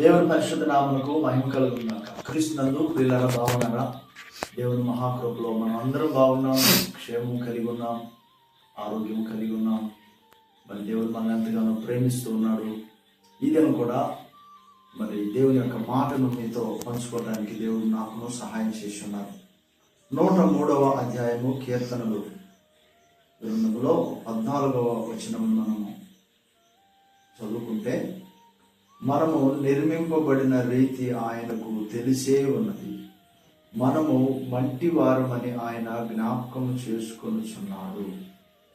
దేవుని పరిశుద్ధ నామలకు మహిమ కలుగున్నాక క్రీస్తునందు ప్రియులర బాగున్నారా? దేవుని మహాకృపలో మనం అందరం బాగున్నాం క్షేమం కలిగి ఉన్నాం ఆరోగ్యం కలిగి ఉన్నాం. మరి దేవుడు మనల్ని ఎంతగానో ప్రేమిస్తూ ఉన్నాడు. ఈ కూడా మరి దేవుని యొక్క మాటను మీతో పంచుకోవడానికి దేవుడు నాకు సహాయం చేసి ఉన్నారు. నూట మూడవ అధ్యాయము కీర్తనలు. గ్రంథంలో పద్నాలుగవ వచనం మనము చదువుకుంటే మనము నిర్మింపబడిన రీతి ఆయనకు తెలిసే ఉన్నది. మనము మంటి వారమని ఆయన జ్ఞాపకం చేసుకొనుచున్నాడు.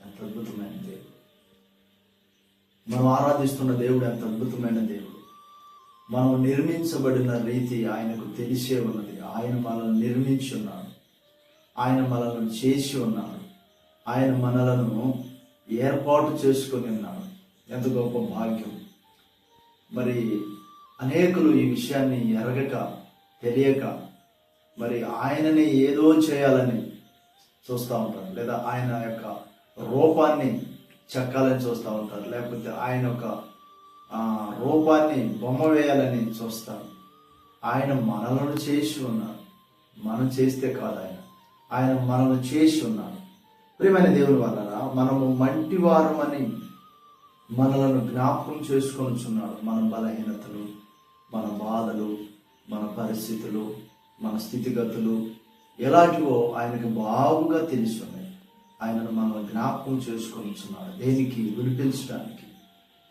ఎంత అద్భుతమైన దేవుడు. మనం ఆరాధిస్తున్న దేవుడు ఎంత అద్భుతమైన దేవుడు. మనం నిర్మించబడిన రీతి ఆయనకు తెలిసే ఉన్నది. ఆయన మనల్ని నిర్మించి ఉన్నాడు. ఆయన మనల్ని చేసి ఉన్నాడు. ఆయన మనలను ఏర్పాటు చేసుకొని ఉన్నాడు. ఎంత గొప్ప భాగ్యం. మరి అనేకులు ఈ విషయాన్ని ఎరగక తెలియక మరి ఆయనని ఏదో చేయాలని చూస్తూ ఉంటారు. లేదా ఆయన యొక్క రూపాన్ని చెక్కాలని చూస్తూ ఉంటారు. లేకపోతే ఆయన యొక్క రూపాన్ని బొమ్మ వేయాలని చూస్తారు ఆయన మనలను చేసి ఉన్నారు. మనం చేస్తే కాదు ఆయన. ఆయన మనల్ని చేసి ఉన్నారు. ప్రియమైన దేవుని వలన మనము మంటి వారమని మనలను జ్ఞాపకం చేసుకొనిచున్నాడు. మన బలహీనతలు మన బాధలు మన పరిస్థితులు మన స్థితిగతులు ఎలాంటివో ఆయనకు బాగుగా తెలిసి ఆయనను మనల్ని జ్ఞాపకం చేసుకొనిచున్నాడు. దేనికి? విడిపించడానికి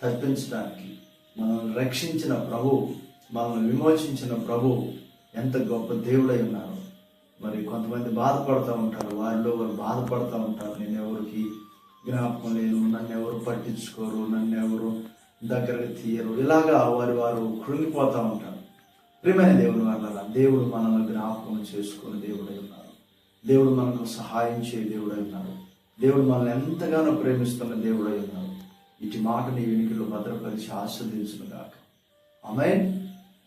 తప్పించడానికి. మనల్ని రక్షించిన ప్రభు మనల్ని విమోచించిన ప్రభు ఎంత గొప్ప దేవుడై ఉన్నారు మరి కొంతమంది బాధపడుతూ ఉంటారు. వారిలో వారు బాధపడుతూ ఉంటారు. నేను ఎవరికి జ్ఞాపకం లేదు. నన్ను ఎవరు పట్టించుకోరు నన్ను ఎవరు దగ్గరకు తీయరు. ఇలాగా వారి వారు కృంగిపోతూ ఉంటారు. ప్రియమైన దేవుని వాళ్ళ దేవుడు మనల్ని జ్ఞాపకం చేసుకుని దేవుడై ఉన్నారు. దేవుడు మనకు సహాయం చేయ దేవుడై ఉన్నారు. దేవుడు మనల్ని ఎంతగానో ప్రేమిస్తున్న దేవుడై ఉన్నారు. ఇటు మాట నీ వెనుకలో భద్రపరిచి ఆస్వాదించును గాక ఆమె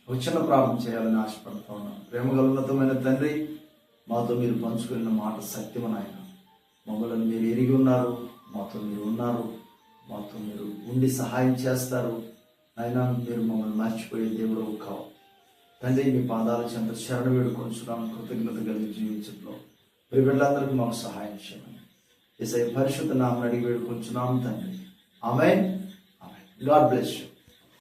వచ్చిన ప్రార్థన చేయాలని ఆశపడుతూ ఉన్నాను ప్రేమగల తండ్రి మాతో మీరు పంచుకున్న మాట సత్యమని ఆయన మమ్మల్ని మీరు ఎరిగి ఉన్నారు. మాతో మీరు ఉన్నారు మాతో మీరు ఉండి సహాయం చేస్తారు. అయినా మీరు మమ్మల్ని మర్చిపోయే దేవుడు కావు. తండ్రి మీ పాదాల చెంత శరణ వేడుకొంచున్నాం. కృతజ్ఞత కలిగి జీవించడంలో మీ బిడ్డలందరికీ మాకు సహాయం చేయమని ఇసై పరిశుద్ధ నామని అడిగి వేడుకొంచున్నాం తండ్రి. ఆమె గాడ్ బ్లెస్ యూ.